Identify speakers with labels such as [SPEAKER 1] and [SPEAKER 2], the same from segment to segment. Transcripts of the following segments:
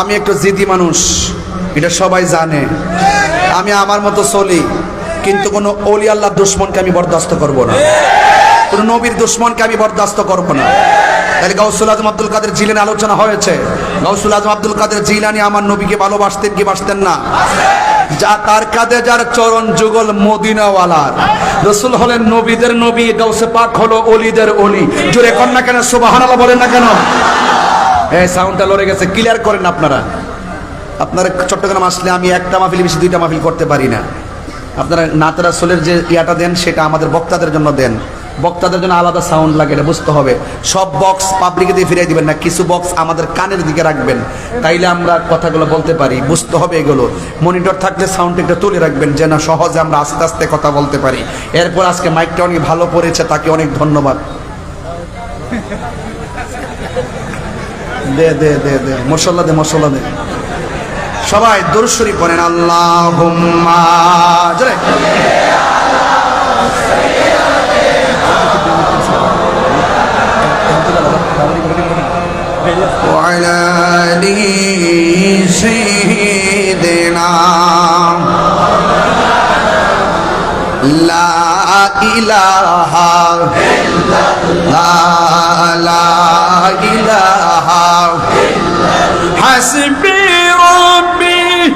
[SPEAKER 1] আমি একটু জিদি মানুষ, এটা সবাই জানে। আমি আমার মতো চলি, কিন্তু কোনো অলি আল্লাহ দুশ্মনকে আমি বরদাস্ত করব না। কোনো নবীর দুশ্মনকে আমি বরদাস্ত করব না। তাহলে গাউসুল আজম আব্দুল কাদের জিলানি আলোচনা হয়েছে। গাউসুল আজম আব্দুল কাদের জিলানি আমার নবীকে ভালোবাসতেন কি বাসতেন না? যা তার কাঁধে যার চরণ যুগল মদিনাওয়ালার। রসুল হলেন নবীদের নবী, গাউসে পাক হলো অলিদের অলি। জোরে কন্যা কেন, সুবহানাল্লাহ বলেন না কেন? এই সাউন্ডটা লড়ে গেছে। ক্লিয়ার করেন আপনারা। আপনারা চট্টগ্রাম আসলে আমি একটা মাহফিল, বেশি দুইটা মাহফিল করতে পারি না। আপনারা নাতরা সোলের যে ইয়াটা দেন, সেটা আমাদের বক্তাদের জন্য দেন। বক্তাদের জন্য আলাদা সাউন্ড লাগে, এটা বুঝতে হবে। সব বক্স পাবলিকে দিয়ে ফিরিয়ে দিবেন না, কিছু বক্স আমাদের কানের দিকে রাখবেন। তাইলে আমরা কথাগুলো বলতে পারি, বুঝতে হবে এগুলো। মনিটর থাকলে সাউন্ড একটু তুলে রাখবেন যে না সহজে আমরা আস্তে আস্তে কথা বলতে পারি। এরপর আজকে মাইকটা অনেক ভালো পড়েছে, তাকে অনেক ধন্যবাদ। দে দে দে দে মশলা দে মশলা দে সবাই দরুশ্বরী পড়েন আল্লাহ وعلى آله سيدنا لا إله لا لا إله حسبي ربي.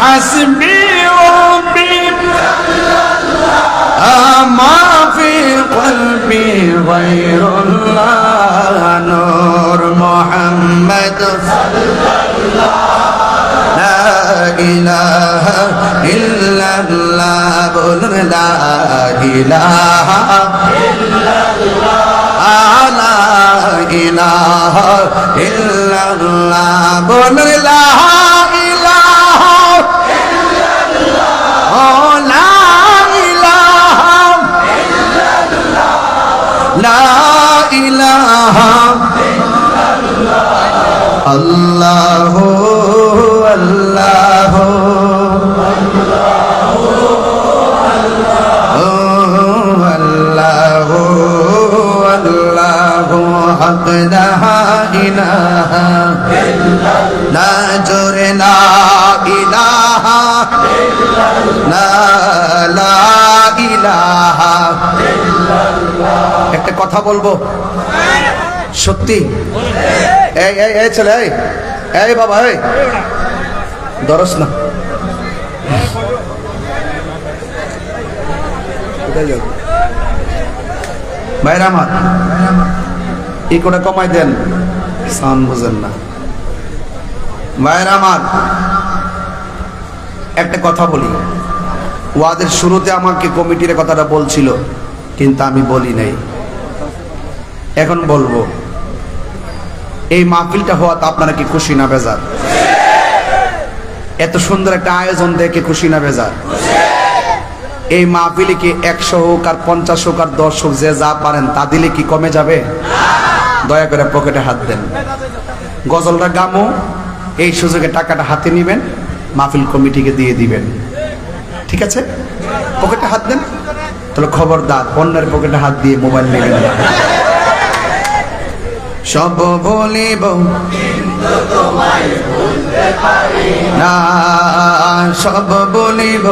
[SPEAKER 1] حسبي ربي. ما في قلبي غير الله نور محمد. لا إله إلا الله لا إله إلا الله. লা ইলাহা ইল্লাল্লাহ। বলুন, লা ইলাহা ইল্লাল্লাহ। ও লা ইলাহা ইল্লাল্লাহ লা ইলাহা ইল্লাল্লাহ। আল্লাহু আল্লাহু। লা ইলাহা একটা কথা বলব? সত্যি? এই এই এই ছেলে, এই এই বাবা, এই। দরস না। ভাইরা আমার। এই করে কমাই দেন। সাউন্ড বুঝেন না। ভাইরা আমার, একটা কথা বলি। ওয়াদের শুরুতে আমাকে কমিটির কথাটা বলছিল, কিন্তু আমি বলি নাই। এখন বলব, এই মাহফিলটা হওয়াতে আপনারা কি খুশি না বেজার? এত সুন্দর একটা আয়োজন দেখে খুশি না বেজার? এই মাহফিলে কি একশো হোক আর পঞ্চাশ হোক আর দশ হোক যে যা পারেন, তা দিলে কি কমে যাবে? দয়া করে পকেটে হাত দেন। গজলটা গামো, এই সুযোগে টাকাটা হাতে নেবেন, মাহফিল কমিটিকে দিয়ে দিবেন। ঠিক আছে? পকেটে হাত দেন। তাহলে খবরদার, অন্যের পকেটে হাত দিয়ে মোবাইল নেবেন না। সব বলিব না, সব বলিব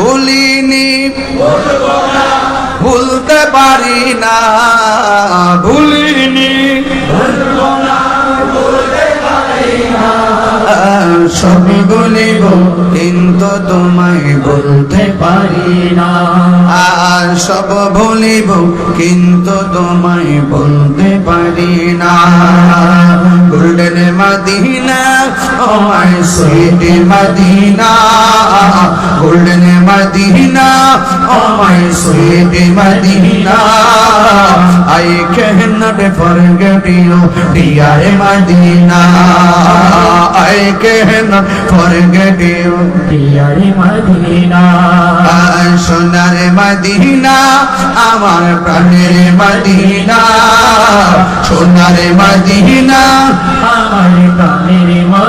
[SPEAKER 1] বলিনি। ভুলতে পারি না, ভুলিনি। সব বলিব কিন্তু তোমায় বলতে পারি না। আর সব বলিব কিন্তু তোমায় বলতে পারি না। গোল্ডেন মদিনা ও sweet Medina, golden Medina O sweet Medina. I can not dear Medina. I cannot forget you
[SPEAKER 2] Dear
[SPEAKER 1] সোনার মদিনা, আমার প্রাণের মদিনা। সোনার মদিনা,
[SPEAKER 2] আমার প্রাণের মদিনা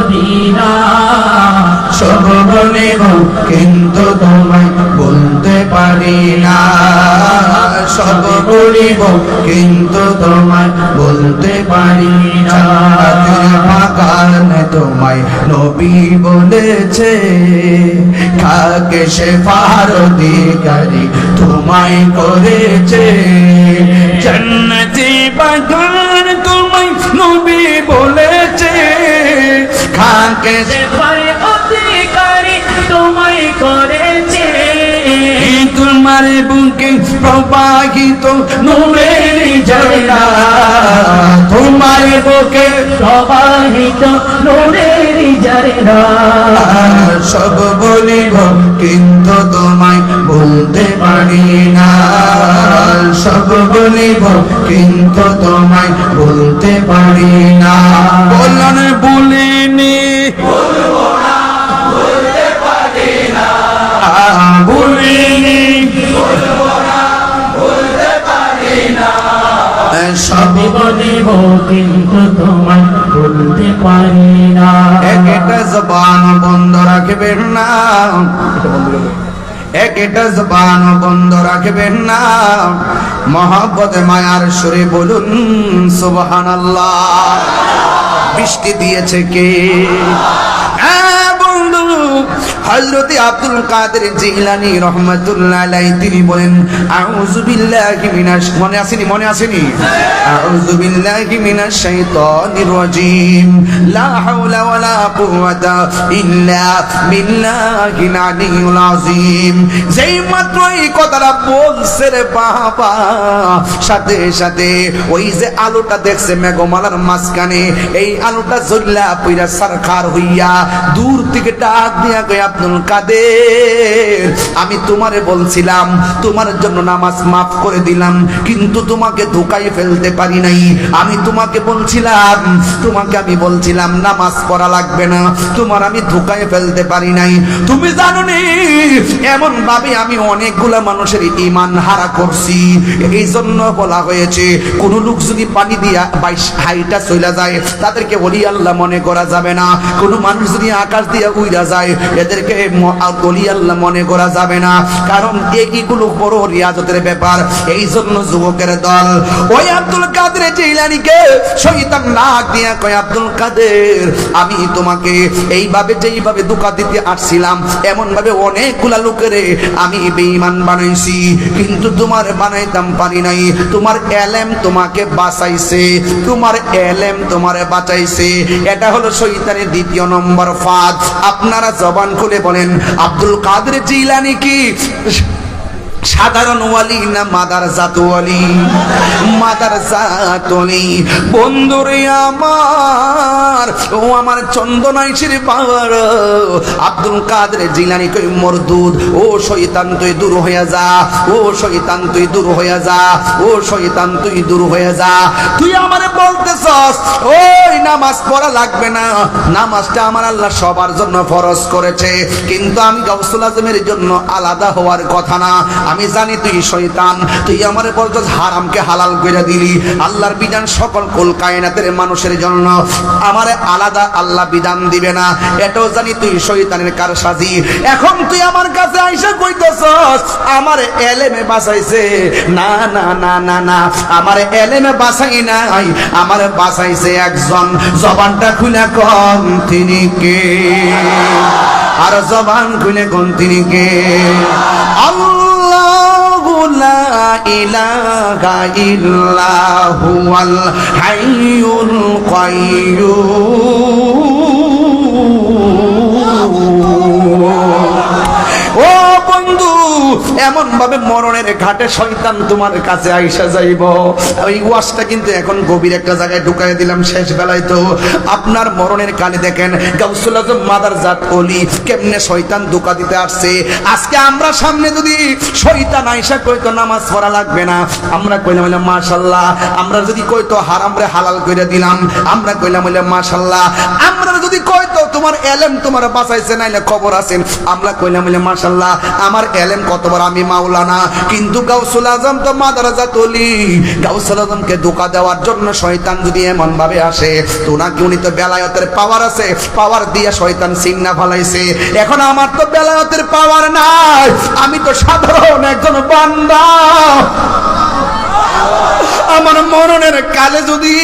[SPEAKER 1] সব বলিব কিন্তু তোমায় বলতে পারি না। সব বলিব কিন্তু তোমায় বলতে পারি না। তোমায় নবী বলেছে খাকে সে ফারদিগারি তোমায় করেছে। জান্নাতি বাগান তোমায় নবী বলেছে
[SPEAKER 2] তোমায় করেছে।
[SPEAKER 1] তোমার বুকে প্রবাহিত নূরের ঝর্ণা তোমার বুকে
[SPEAKER 2] প্রবাহিত নূরের
[SPEAKER 1] সব বলিব কিন্তু তোমায় বলতে পারি না। সব বলিব কিন্তু তোমায় বলতে পারি না। বলন বলিনি বলিনি সব
[SPEAKER 2] বলিব কিন্তু তোমায় বলতে পারি না
[SPEAKER 1] একটা জবান বন্ধ রাখবেন না একটা জবান বন্ধ রাখবেন না মহাব্বত মায়ার সুরে বলুন, সুবহানাল্লাহ। বৃষ্টি দিয়েছে কে? হ্যাঁ বন্ধু হযরতে আব্দুল কাদের জিলানী রহমাতুল্লাহ আলাইহি, তিনি বলেন, আউযু বিল্লাহি মিনাশ মনে আসেনি মনে আসেনি? আউযু বিল্লাহি মিনাশ শাইতানির রাজিম। লা হাওলা ওয়ালা কুওয়াতা ইল্লা বিল্লাহিল আলিয়্যিল আযীম। যেই মাত্র এই কথাটা বলছে রে বাবা, সাথে সাথে ওই যে আলোটা দেখছে মেঘমালার মাঝখানে, এই আলোটা জ্বললা পইরা সরকার হইয়া দূর থেকে ডাক দিয়া গয় আব্দুল কাদের। আমি তোমারে বলছিলাম, তোমার জন্য নামাজ মাফ করে দিলাম, কিন্তু তোমাকে ধোকায় ফেলতে পারি নাই। আমি তোমাকে বলছিলাম, তোমাকে আমি বলছিলাম, নামাজ পড়া লাগবে না, তোমার আমি ধোকায় ফেলতে পারি নাই। তুমি জানো নি এমন ভাবে আমি অনেকগুলা মানুষের ইমান হারা করছি। এই জন্য বলা হয়েছে, কোন লোক যদি পানি দিয়া বাইশ হাইটা চলে যায়, তাদেরকে বলি, আল্লাহ মনে করা যাবে না। কোন মানুষ যদি আকাশ দিয়া উইরা যায়, এদেরকে আ- আল্লাহ মনে করা যাবে না। কারণ এইগুলো বড় রিয়াজতের ব্যাপার? এই জন্য যুবকের দল, ওই আব্দুল কাদের জিলানিকে শয়তান নাক দিয়া কয়, আব্দুল কাদের, আমি তোমাকে এইভাবে যেইভাবে দুকা দিতে আসছিলাম এমন ভাবে অনেকগুলা লোকেরে আমি বেঈমান বানাইছি, কিন্তু তোমার বানাইতাম পারি নাই। তোমার এলেম তোমাকে বাঁচাইছে, তোমার এলেম তোমারে বাঁচাইছে। এটা হলো শৈতানের দ্বিতীয় নম্বর ফাঁদ। আপনারা জবান খুলে বলেন আব্দুল কাদের জিলানি কি? সাধারণ ওয়ালি না মাদার জাত ওয়ালি? মাদার জাত ওয়ালি। বন্ধুরে আমার, ও আমার চন্দনাইশের পাওয়ার আব্দুল কাদের জিলানি কই মরদুদ ও শয়তান তুই দূর হয়ে যা। ও শয়তান তুই দূর হয়ে যা। ও শয়তান তুই দূর হয়ে যা। তুই আমারে বলতেছস, ওই নামাজ পড়া লাগবে না। নামাজটা আমার আল্লাহ সবার জন্য ফরজ করেছে। কিন্তু আমি গাউসুল আজমের জন্য আলাদা হওয়ার কথা না। আমি জানি তুই শয়তান, তুই আমার বলছস হারামকে হালাল করে দিলি। আল্লাহর বিধান সকল কুল কায়নাতের মানুষের জন্য। আমারে আলাদা আল্লাহ বিধান দিবে না। এটাও জানি তুই শয়তানের কার সাজি এখন তুই আমার কাছে আইসা কইতেছস, আমার এলেমে বাঁচাইছে। না না না না না, আমার এলেমে বাঁচাই নাই। আমার বাঁচাইছে একজন। জবানটা খুলে কম তিনি কে? আর জবান খুলে কোন তিনি কে? আল্লাহু ইলাহা ইল্লাহুল হাইয়ুল কাইয়্যুম ও বন্ধু এমন ভাবে মরণের ঘাটে শয়তান তোমার কাছে আইসা যাইব। ওই ওয়াজটা কিন্তু এখন গভীর একটা জায়গায় ঢুকাই দিলাম শেষ বেলায় তো। আপনার মরণের কালে দেখেন, গাউসুল আজম মাদার জাত অলি, কেমনে শয়তান ধোকা দিতে আসছে। আজকে আমরা সামনে যদি শয়তান আইসা কইতো নামাজ পড়া লাগবে না, আমরা কইলাম হইলাম মাশাল্লাহ আমরা যদি কইতো হারাম রে হালাল কইরা দিলাম, আমরা কইলাম হইলাম মাশাল্লাহ আমরা যদি কইতো তোমার এলেম তোমার বাঁচাইছে, নাইলে খবর আছে। আমরা কইলাম হইলাম মাশাল্লাহ আমার এলেম কতবার আমি মাওলানা, কিন্তু গাউসুল আজম তো মাদারাজা তলি। গাউসুল আজমকে ধোকা দেওয়ার জন্য শয়তান যদি এমন ভাবে আসে, তো নাকি উনি তো বেলায়তের পাওয়ার আছে পাওয়ার দিয়ে শয়তান সিন্না ফালাইছে। এখন আমার তো বেলায়তের পাওয়ার নাই। আমি তো সাধারণ একজন বান্দা। আমার মরণের কালে যদি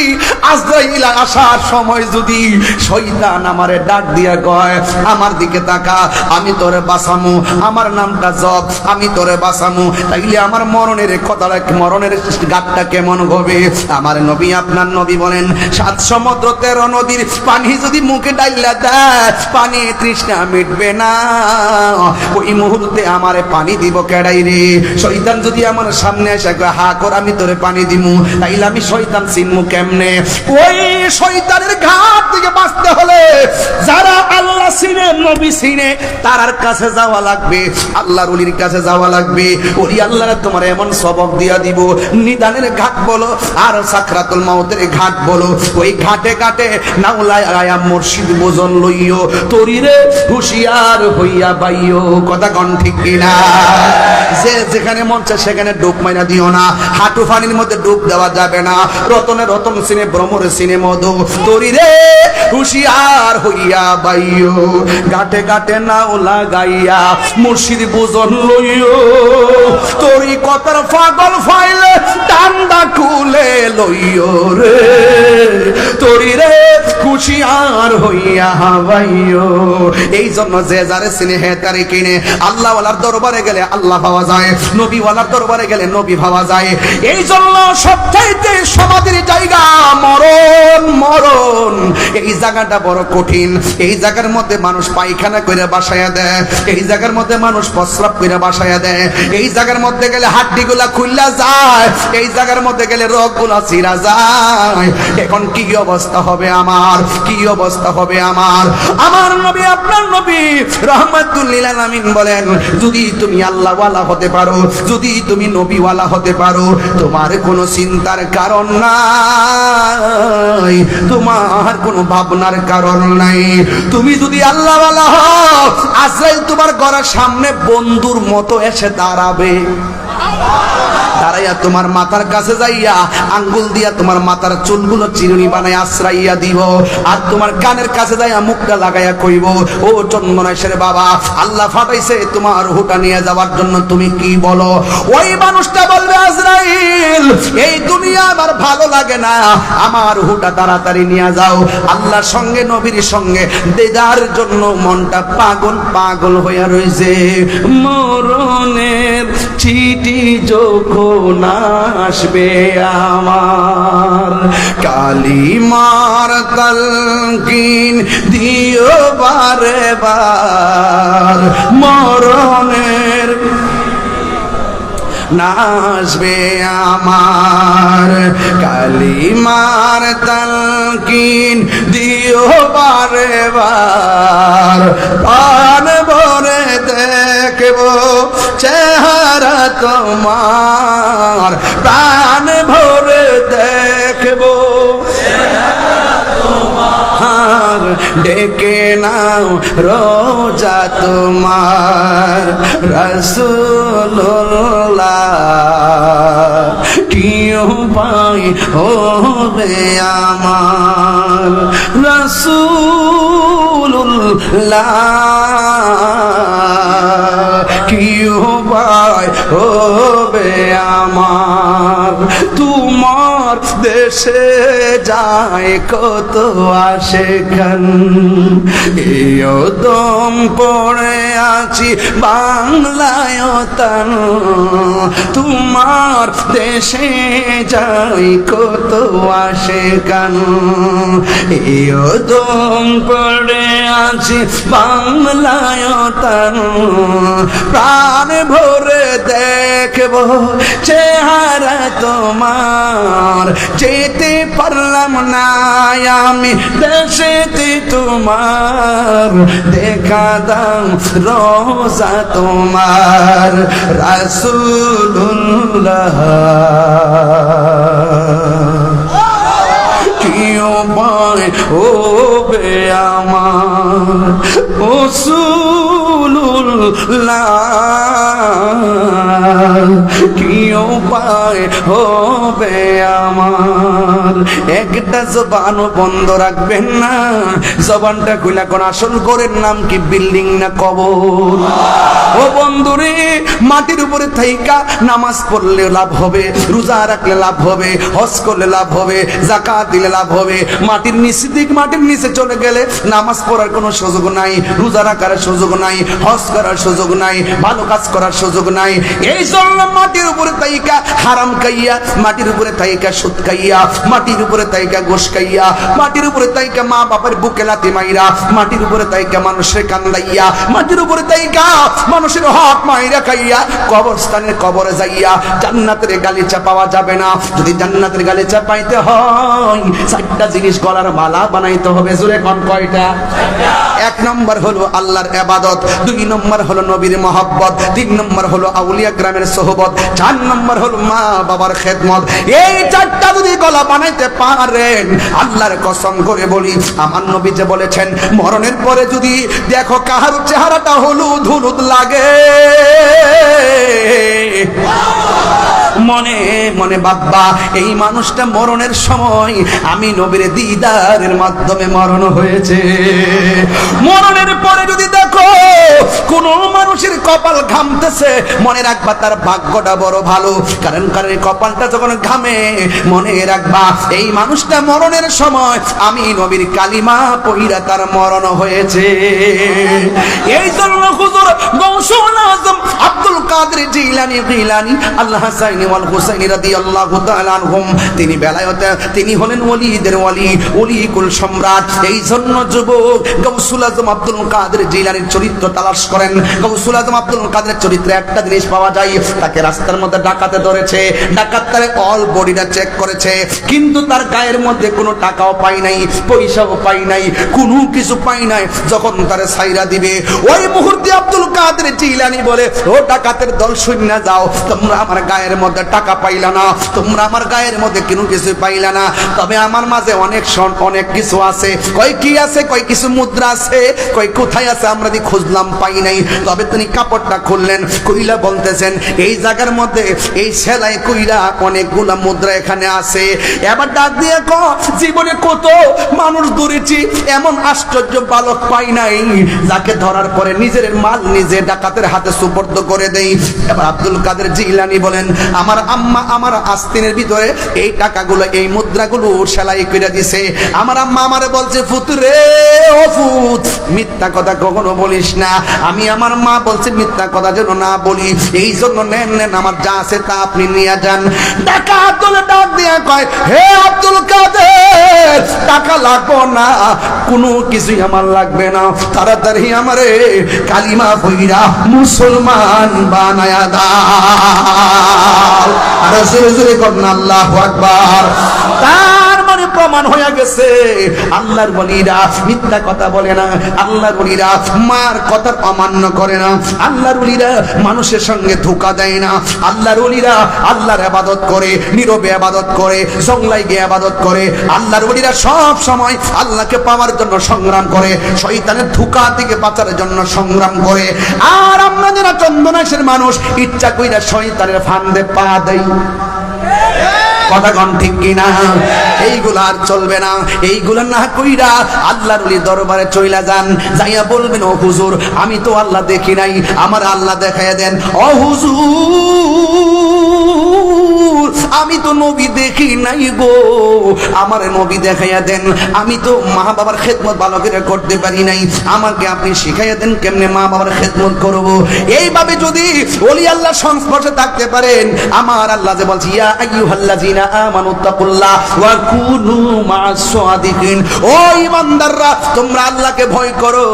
[SPEAKER 1] আজরাইল আসার সময় যদি শয়তান আমারে ডাক কয়, আমার দিকে তাকা, আমি তোরে বাঁচামু, আমার নামটা জব আমি তোরে বাঁচামু, তাইলে আমার মরণের কথাটা মরণের কেমন হবে? আমার নবী, আপনার নবী বলেন, সাত সমুদ্র, তেরো নদীর পানি যদি মুখে ডাইলা দেয়, পানি তৃষ্ণা মিটবে না। ওই মুহূর্তে আমারে পানি দিব কেডাই রে? শয়তান যদি আমার সামনে এসে হা কর, আমি তোরে পানি দিমু, তাইলে আমি শয়তান চিনমু কেমনে? ওই শয়তানের ঘাট থেকে বাঁচতে হলে যারা তারার কাছে যাওয়া লাগবে, আল্লাহর কাছে যাওয়া লাগবে। তোমার এমন সবক দিয়া দিব, নিদানের ঘাট বলো, আর সাকরাতুল মাউতের ঘাট বলো। ওই ঘাটে ঘাটে আয়া মুর্শিদ বোজন লইও তরিরে হুশিয়ার হইয়া বাইও। কথা কন ঠিক কিনা? যে যেখানে মন চায় সেখানে ডুব মাইনা দিও না। হাঁটু ফানির মধ্যে ডুব দেওয়া যাবে না। রতনে রতন সিনে, ভ্রমরে সিনে মধু তরিরে হুশিয়ার হইয়া বাইও। ঘাটে ঘাটে নাও লাগাইয়া মুর্শিদ বোজন লইও। তোরি কথার পাগল ফাইলে ডান্ডা খুলে লইও রে। তোরি রে খুশিয়ার হইয়া হাবাইও এই জন্য যে যারে স্নেহে তারে কিনে আল্লাহ ওয়ালার দরবারে গেলে আল্লাহ পাওয়া যায় নবী ওয়ালার দরবারে গেলে নবী পাওয়া যায়। এই জন্য সবচাইতে সমাধির জায়গা মরণ মরণ। এই জায়গাটা বড় কঠিন, এই জায়গার মধ্যে মানুষ পায়খানা করে বাসায়া দেয় এই জায়গার মধ্যে মানুষ প্রস্রাব করে বাসায়া দেয় এই জায়গার মধ্যে গেলে হাড্ডিগুলা খুললা যায়। এই জায়গার মধ্যে গেলে রোগগুলা চিরা যায়। এখন কি অবস্থা হবে আমার? কি অবস্থা হবে আমার? আমার নবী, আপনার নবী রহমাতুল্লিল আলামিন বলেন, যদি তুমি আল্লাহওয়ালা হতে পারো, যদি তুমি নবীওয়ালা হতে পারো, তোমার কোনো চিন্তার কারণ নাই। তোমার কোনো ভাবনার কারণ নাই। তুমি যদি আল্লাহওয়ালা হও আজরাইল তোমার গড়ার সামনে বন্ধুর মতো এসে দাঁড়াবে। দাঁড়াইয়া তোমার মাথার কাছে যাইয়া আঙ্গুল দিয়া তোমার মাথার চুলগুলো চিরুনি বানায় আশ্রাইয়া দিব। আর তোমার কানের কাছে যাইয়া মুখটা লাগাইয়া কইব, ও চন্দনেশের বাবা, আল্লাহ ফাটাইছে তোমার হুটা নিয়ে যাওয়ার জন্য তুমি কি বলো? ওই মানুষটা বলবে, আজরাইল, এই দুনিয়া আমার ভালো লাগে না। আমার হুটা তাড়াতাড়ি নিয়ে যাও। আল্লাহর সঙ্গে, নবীর সঙ্গে দেদার জন্য মনটা পাগল পাগল হইয়া রয়েছে মরণের চিঠি যখন আসবে আমার, কালিমার তলকিন দিও বারে বার মরণের নাচবে আমার, কালিমার তলকিন দিও বারে বার। পান ভরে দেখব চেহারা তোমার। প্রাণ ডেকে নাও রোজা তোমার রসুল্লাহ কি উপায় হবে আমার রসুল্লাহ কি উপায় হবে আমার। তোমার দেশে যায় কত আসে খান এও দম পড়ে আছি বাংলায় তান তোমার দেশে যাই কত আসে কান এও দম পড়ে আছি বাংলায় তান প্রাণ ভরে দেখব চেহারা তোমার। যেতে পারলাম না আমি দেশেতে তোমার। দেখা দাম রোজা তোমার রাসুল্লাহ কি উপায় হবে আমার রসুল্লাহ কি উপায় হবে আমার। একটা জবানও বন্ধ রাখবেন না। জবানটা খুলে কোন আসল করেন নাম কি? বিল্ডিং না কবর? ও বন্ধুরে, মাটির উপরে থাইকা নামাজ পড়লে লাভ হবে, রোজা রাখলে লাভ হবে, হজ করলে লাভ হবে জাকাত দিলে লাভ হবে। মাটির নিচে দিক, মাটির নিচে চলে গেলে নামাজ পড়ার কোনো সুযোগ নাই, রোজা রাখার সুযোগ নাই, হজ করার সুযোগ নাই, ভালো কাজ করার সুযোগ নাই। এই জন্য মাটির উপরে তাইকা হারাম খাইয়া, মাটির উপরে তাইকা সুদ খাইয়া, মাটির উপরে তাইকা গোস খাইয়া, মাটির উপরে তাইকা মা বাবার বুকে লাতি মাইরা, মাটির উপরে তাইকা মানুষের কান্দাইয়া মাটির উপরে তাইকা মানুষের হক মাইরা খাইয়া, কবরস্থানের কবরে যাইয়া জান্নাতের গালিচা পাওয়া যাবে না। যদি জান্নাতের গালিচা পাইতে হয় চারটা জিনিস গলার মালা বানাইতে হবে, জোরে কোন কয়টা? এক নম্বর হলো আল্লাহর এবাদত, দুই নম্বর হলো নবীর মহব্বত, তিন নম্বর হলো আউলিয়া গ্রামের সোহবত, চার নম্বর হলো মা বাবার খেদমত। এই চারটা যদি গলা বানাইতে পারেন, আল্লাহর কসম করে বলি, আমার নবী যে বলেছেন, মরণের পরে যদি দেখো কাহার চেহারাটা হলুদ হলুদ লাগে। মনে মনে বাব্বা এই মানুষটা মরণের সময় আমি নবীর দিদারের মাধ্যমে মরণ হয়েছে। মরণের পরে যদি দেখো, কোন মানুষের কপাল ঘামতেছে, মনে রাখবা তার ভাগ্যটা বড় ভালো। কারণ কারণ কপালটা যখন ঘামে, মনে রাখবা এই মানুষটা মরণের সময় আমি নবীর কালিমা পহিরা তার মরণ হয়েছে। এই জন্য হুজুর গৌসুল আজম, আব্দুল কাদের জিলানি জিলানি আল্লাহ হাসাইনি ওয়াল হুসাইনি রাদিয়াল্লাহু তাআলা আনহুম। তিনি বেলায়েতে তিনি হলেন ওলিদের ওলি ওলি কুল সম্রাট। এই জন্য যুবক গৌসুল আজম আব্দুল কাদের জিলানির চরিত্র তালাশ করেন। গৌসুল আজম আব্দুল কাদের চরিত্রে একটা জিনিস পাওয়া যায়, তাকে রাস্তার মধ্যে ডাকাতে ধরেছে ডাকাত অল বডিটা চেক করেছে, কিন্তু তার গায়ের মধ্যে কোনো টাকাও পাই নাই, পয়সাও পাই নাই, কোনো কিছু পাই নাই। যখন তারে সাইরা দিবে, ওই মুহূর্তে আব্দুল কাদের জিলানি বলে, ও ডাকাতের দল শূন্য যাও, তোমরা আমার গায়ের মধ্যে টাকা পাইলা না, তোমরা আমার গায়ের মধ্যে কোনো কিছু পাইলা না। তবে আমার মাঝে অনেক অনেক কিছু আছে। কই কি আছে কই কিছু মুদ্রা আছে কই কোথায় আছে আমরা দি খুঁজলাম পাই নাই। তবে তিনি কাপড়টা খুললেন, কইলা বলতেছেন, এই জায়গার মধ্যে এই সেলাই কইরা অনেকগুলা মুদ্রা এখানে আছে। এবার ডাক দিয়ে ক জীবনে কত মানুষ দূরেছি এমন আশ্চর্য বালক পাই নাই, যাকে ধরার পরে নিজের মাল নিজে ডাকাতের হাতে সুপর্দ করে দেই। এবার আব্দুল কাদের জিলানি বলেন আমার আম্মা আমার আস্তিনের ভিতরে এই টাকাগুলো, এই মুদ্রাগুলো সেলাই করে দিছে। আমার আম্মা আমারে বলছে ফুতুরে ও ফুত, মিথ্যা কথা কখনো বলিস না। আমি আমার মা বলছে, মিথ্যা কথা যেন না বলি। এই জন্য নেন নেন, আমার যা আছে তা আপনি নিয়ে যান। ডাকাত দলে ডাক দিয়ে কয়, হে আব্দুল কাদের, টাকা লাগবো না, কোনো কিছুই আমার লাগবে না। তাড়াতাড়ি আমারে কালিমা বইরা মুসলমান বানায়া দাও আর জোরে জোরে করুন আল্লাহ আকবার। মানে প্রমাণ হয়ে গেছে। আল্লাহর বলিরা মিথ্যা কথা বলে না। আল্লাহর বলিরা মার কথা অমান্য করে না। আল্লাহর বলিরা মানুষের সঙ্গে ধোকা দেয় না। আল্লাহর বলিরা আল্লাহর আবাদত করে, নীরবে আবাদত করে জংলাই গিয়ে আবাদত করে। আল্লাহর বলিরা সব সময় আল্লাহকে পাওয়ার জন্য সংগ্রাম করে, শয়তানের ধোকা থেকে বাঁচার জন্য সংগ্রাম করে। আর আমরা যারা চন্দনাশের মানুষ, ইচ্ছা কইরা শয়তানের ফান্দে পা দেয় কথাগণ ঠিক কিনা? এইগুলো আর চলবে না। এইগুলো না কইরা আল্লাহর দরবারে চইলা যান। যাইয়া বলবেন, ও হুজুর, আমি তো আল্লাহ দেখি নাই। আমার আল্লাহ দেখাইয়া দেন। ও হুজুর আমি তো নবী দেখি নাই গো। আমার নবী দেখাইয়া দেন, আমি তো মা বাবার খেদমত ভালো করে করতে পারি নাই। আমাকে আপনি শিখাইয়া দেন কেমনে মা বাবার খেদমত করব? এইভাবে যদি ওলি আল্লাহ সংস্পর্শে থাকতে পারেন, আমার আল্লাহ যে বলছি, ইয়া আইয়ুহাল্লাযিনা আমানু তাকুল্লাহ ওয়া কুনু ও ঈমানদাররা, তোমরা আল্লাহকে ভয় করো,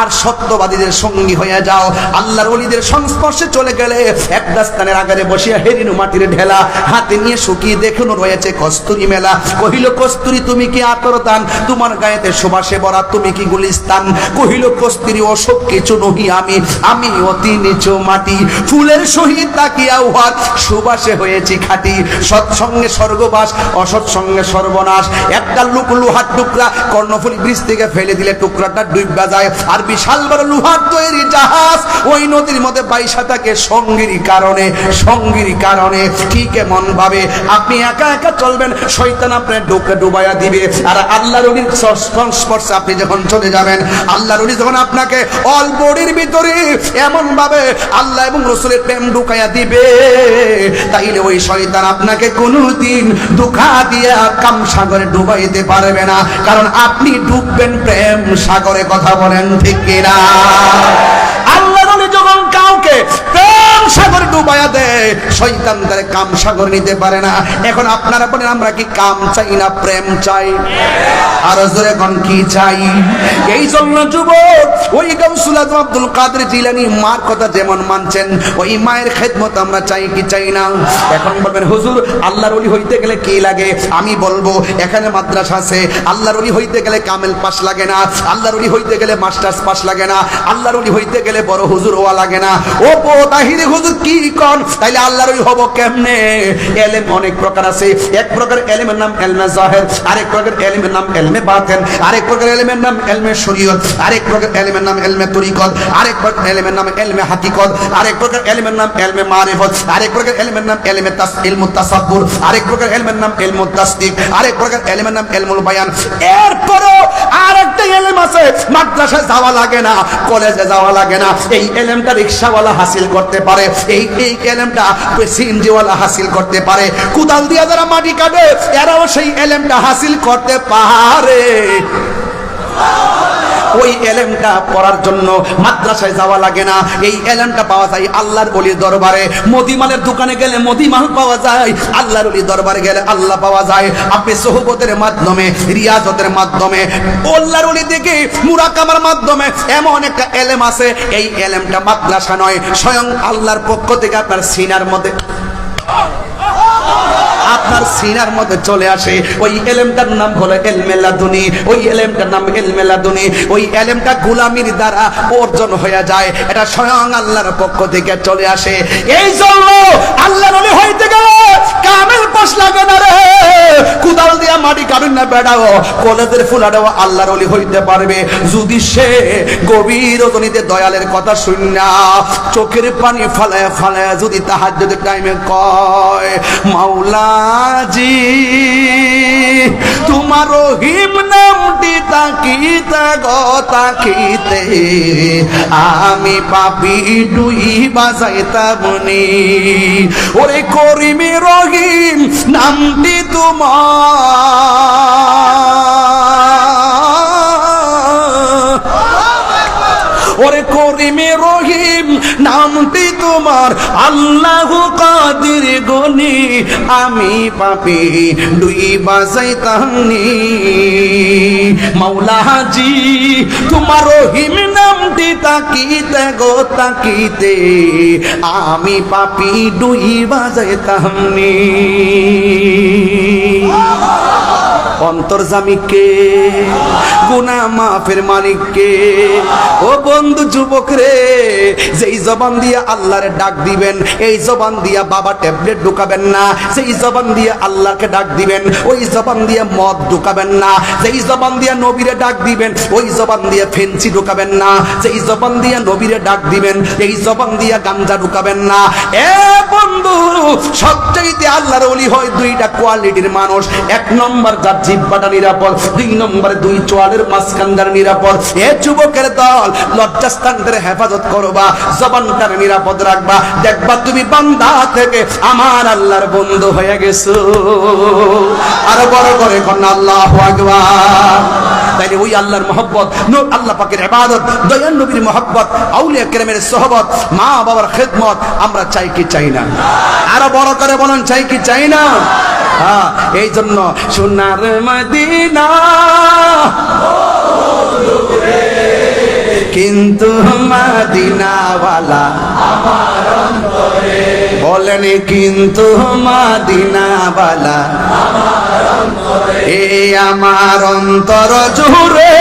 [SPEAKER 1] আর সত্যবাদীদের সঙ্গী হয়ে যাও। আল্লাহর ওলিদের সংস্পর্শে চলে গেলে একটা স্থানের আগারে বসিয়া হেরিনু মাটির ঢেলা হাতে নিয়ে শুকিয়ে দেখুন রয়েছে কস্তুরি মেলা। কহিল, কস্তুরি, তুমি কি আতর দান তোমার গায়েতে সুবাসে ভরা তুমি কি গুলিস্তান? কহিল, কস্তুরি অসব কিছু নহি আমি। আমি অতি নিচু মাটি। ফুলের সহিত তাকিয়া উহার সুবাসে হয়েছি খাটি। সৎসঙ্গে স্বর্গবাস, অসৎসঙ্গে সর্বনাশ। একটা লুক লোহার টুকরা, কর্ণফুলি ব্রিজ থেকে ফেলে দিলে টুকরাটা ডুববা যায়। আর বিশাল বড় লোহার তৈরি জাহাজ, ওই নদীর মধ্যে বাইসা থাকে সঙ্গীর কারণে সঙ্গীর কারণে। ঠিক এমন ভাবে আপনি একা একা চলবেন, শয়তান আপনার ডুকে ডুবাইয়া দিবে। আর আল্লাহর রলির সংস্পর্শে আপনি যখন চলে যাবেন, আল্লাহর রলি যখন আপনাকে অল বডির ভিতরে এমন ভাবে আল্লাহ এবং রসুলের প্রেম ঢুকাইয়া দিবে, তাইলে ওই শয়তান আপনাকে কোনোদিন দুঃখা দিয়া কাম সাগরে ডুবাইতে পারবে না। কারণ আপনি ডুববেন প্রেম সাগরে, কথা বলেন ঠিক কিনা? আল্লাহ রলি যখন কাউকে কাম সাগরে ডুবাইয়া দেয় শয়তান তার কাম সাগর নিতে পারে না। এখন আপনারা বলেন আমরা কি কাম চাই না প্রেম চাই? আমি বলব, এখানে মাদ্রাসা আছে, আল্লাহর ওলি হইতে গেলে কামেল পাস লাগে না, আল্লাহর ওলি হইতে গেলে মাস্টার্স পাস লাগে না, আল্লাহর ওলি হইতে গেলে বড় হুজুর হওয়া লাগে না। ও পো তাহিরে, হুজুর, কি কন? তাইলে আল্লাহর ওলি হব কেমনে? এলেম অনেক প্রকার আছে, এক প্রকার এলেমের নাম এলমে জাহের আরেক প্রকার এলেমের নাম এলমে বাতেন, আরেক প্রকার এলেমের নাম এলমে শরীয়ত, আরেক প্রকার এলেমের নাম এলমে তরিকত, আরেক প্রকার এলেমের নাম এলমে হাকিকত, আরেক প্রকার এলেমের নাম এলমে মারিফত, আরেক প্রকার এলেমের নাম এলমে তাস ইলমু তাসাব্বুর, আরেক প্রকার এলেমের নাম ইলমু তাসদিক, আরেক প্রকার এলেমের নাম ইলমুল বায়ান। এরপরও আরেকটা এলেম আছে, মাদ্রাসায় যাওয়া লাগে না, কলেজে যাওয়া লাগে না, এই এলেমটা রিক্সাওয়ালা হাসিল করতে পারে, এই এই এলেমটা সিএনজিওয়ালা হাসিল করতে পারে, কুদাল দিয়া যারা মাটি কাটে, এরাও সেই এলেমটা হাসিল করতে পারে। ওই এলেমটা পড়ার জন্য মাদ্রাসায় যাওয়া লাগে না। এই এলেমটা পাওয়া যায় আল্লাহর অলির দরবারে। মদিমালের দোকানে গেলে মদিমাল পাওয়া যায়, আল্লাহর অলির দরবারে গেলে আল্লাহ পাওয়া যায়। আপনি সোহবতের মাধ্যমে, রিয়াজতের মাধ্যমে, আল্লাহর অলি দেখে মুরাকামার মাধ্যমে এমন একটা এলেম আছে। এই এলেমটা মাদ্রাসা নয়, স্বয়ং আল্লাহর পক্ষ থেকে আপনার সিনার মধ্যে আপনার সিনার মধ্যে চলে আসে। ওই এলেমটার নাম হলো এলমেলাদুনি। ওই এলেমটার নাম এলমেলাদুনি। ওই এলেমটা গুলামির দ্বারা অর্জন হয়ে যায়। এটা স্বয়ং আল্লাহর পক্ষ থেকে চলে আসে। এই জন্য আল্লাহ নবী হইতে গেলে কামেল পাশ লাগে না রে। কুদাল দিয়া মাটি কাটুন না বেড়াও। কলেজের ফুলাটাও আল্লাহর অলি হইতে পারবে। যদি সে গভীর রজনীতে দয়ালের কথা শুন না, চোখের পানি ফালায় ফালায় যদি তাহার যদি টাইমে কয় মাওলাজি তোমার রহিম নামটি তাকিতে গো, তাকিতে। আমি পাপি ডুই বাজাইতামনি ওরে করিমি রহিম, নামটি তোমার। ওরে করিমে রহিম নামটি তোমার? আল্লাহ কাদির গনি? আমি পাপি, দুই বাজাই তাহনি মাওলাজি তোমার রহিম নামটি তাকিতে গো, তাকিতে। আমি পাপি, দুই বাজাই তাহনি অন্তর্জামিকে, গুনা মাফের মালিককে। ও বন্ধু যুবক রে, যেই জবান দিয়ে আল্লাহর ডাক দিবেন, এই জবান দিয়া বাবা ট্যাবলেট ঢুকাবেন না। সেই জবান দিয়ে আল্লাহকে ডাক দিবেন, ওই জবান দিয়ে মদ ঢুকাবেন না। যেই জবান দিয়ে নবীরে ডাক দিবেন, ওই জবান দিয়ে ফেন্সি ঢুকাবেন না। যেই জবান দিয়ে নবীরে ডাক দিবেন, এই জবান দিয়ে গাঞ্জা ঢুকাবেন না। এ বন্ধু, সবচাইতে আল্লাহর ওলি হয় দুইটা কোয়ালিটির মানুষ। এক নম্বর যার জিব্বাটা নিরাপদ। দুই নম্বরে দুই চোয়ালের মাঝখানদার নিরাপদ। এ যুবকের দল লজ্জাস্থানদের হেফাজত করবা, জবানটার নিরাপদ রাখবা। দেখবা তুমি বান্দা থেকে আমার আল্লাহর বন্ধু হয়ে গেছো। আরও বড় করে কন্যা, আল্লাহ আকবার। তাইলে ওই আল্লাহর মহব্বত, নূর আল্লাহ পাকের ইবাদত দয়ান নবীর মহব্বত, আউলিয়া কেরামের সোহবত, মা বাবার খেদমত, আমরা চাই কি চাই না? আরও বড় করে বলেন, চাই কি চাই না? এই জন্য সোনার মদিনা। কিন্তু মাদিনাওয়ালা বলেন, কিন্তু মাদিনাওয়ালা এ আমার অন্তর জুড়ে।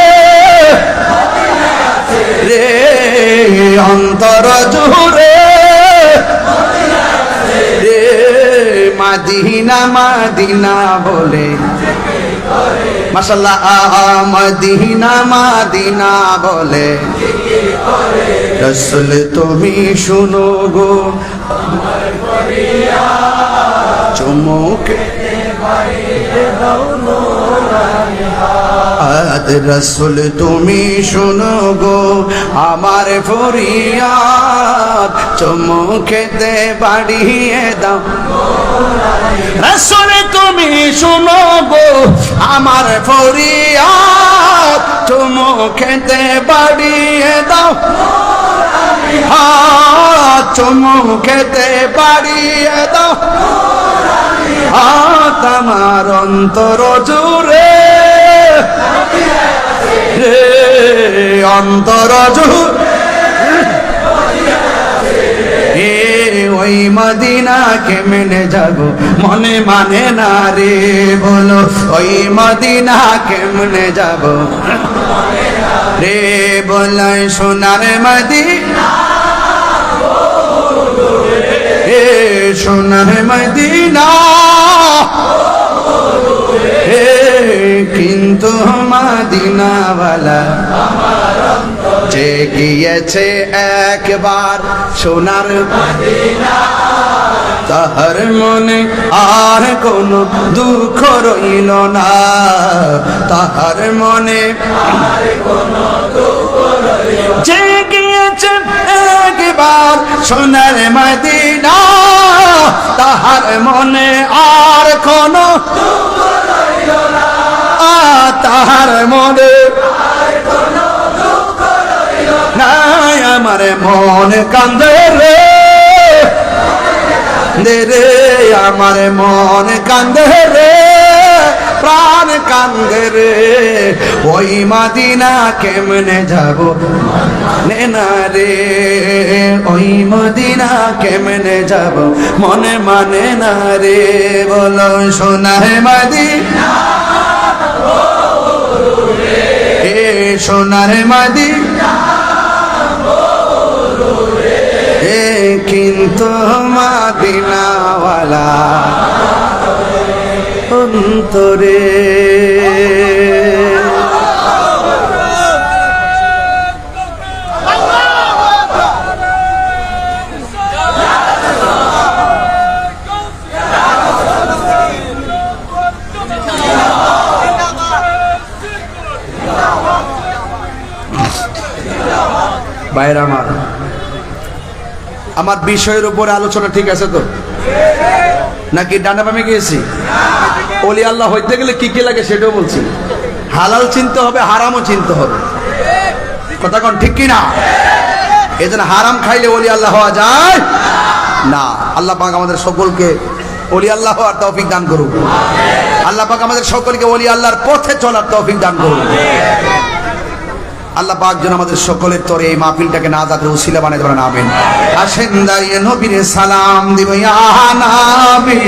[SPEAKER 1] রে, অন্তর জুড়ে। মাদিনা মাদিনা বলে। মাসাল্লাহ মদিনা মাদিনা বলে। রসুল তুমি শুনো গো। চমুক রসুল, তুমি শুনো গো, আমার ফরিয়াদ চুমুখেতে বাড়িয়ে দাও। রসুল, তুমি শুনো গো, আমার ফরিয়াদ চুমুখেতে বাড়িয়ে দাও। চুমুখেতে বাড়িয়ে দাও। হাত আমার অন্তর জুড়ে। রে অন্তর জুড়ে। ওই মদিনা কেমনে যাব। মনে মানে না রে বলো, ওই মদিনা কেমনে যাব। রে বল সোনার মদিনা এ সোনার মদিনা। হে, কিন্তু মদিনাওয়ালা, যে গিয়েছে একবার সোনার তাহার মনে আর কোনো দুঃখ রইল না। তাহার মনে যে একবার সোনার মদিনা, তাহার মনে আর কোনো তাহার মনে নাই। আমার মন কান্দে রে। রে, আমার মন কান্দে রে? ওই মাদিনা কেমনে যাব? নে রে, ওই মদিনা কেমনে যাব? মনে মানে না রে, বলো সোনায় মাদিনা। এ সোনার মাদি কিন্তু মাদিনাওয়ালা। অন্তরে। বাইরে আমার আমার বিষয়ের উপরে আলোচনা ঠিক আছে তো? নাকি ডানা বামে গিয়েছি? ওলি আল্লাহ হইতে গেলে কি কি লাগে সেটাও বলছি। হালাল চিনতে হবে, হারামও চিনতে হবে। কথা কোন ঠিক কি না এই জন্য হারাম খাইলে অলি আল্লাহ হওয়া যায় না। আল্লাহ পাক আমাদের সকলকে অলি আল্লাহ হওয়ার তৌফিক দান করুক। আল্লাহ পাক আমাদের সকলকে অলি আল্লাহর পথে চলার তৌফিক দান করুক। আল্লাহ পাক যেন আমাদের সকলের তরে এই মাহফিলটাকে না যাতে উসিলা বানাতে পারেন আমিন। আসেন দাঁড়িয়ে নবীরে সালাম দিব, ইয়া নবী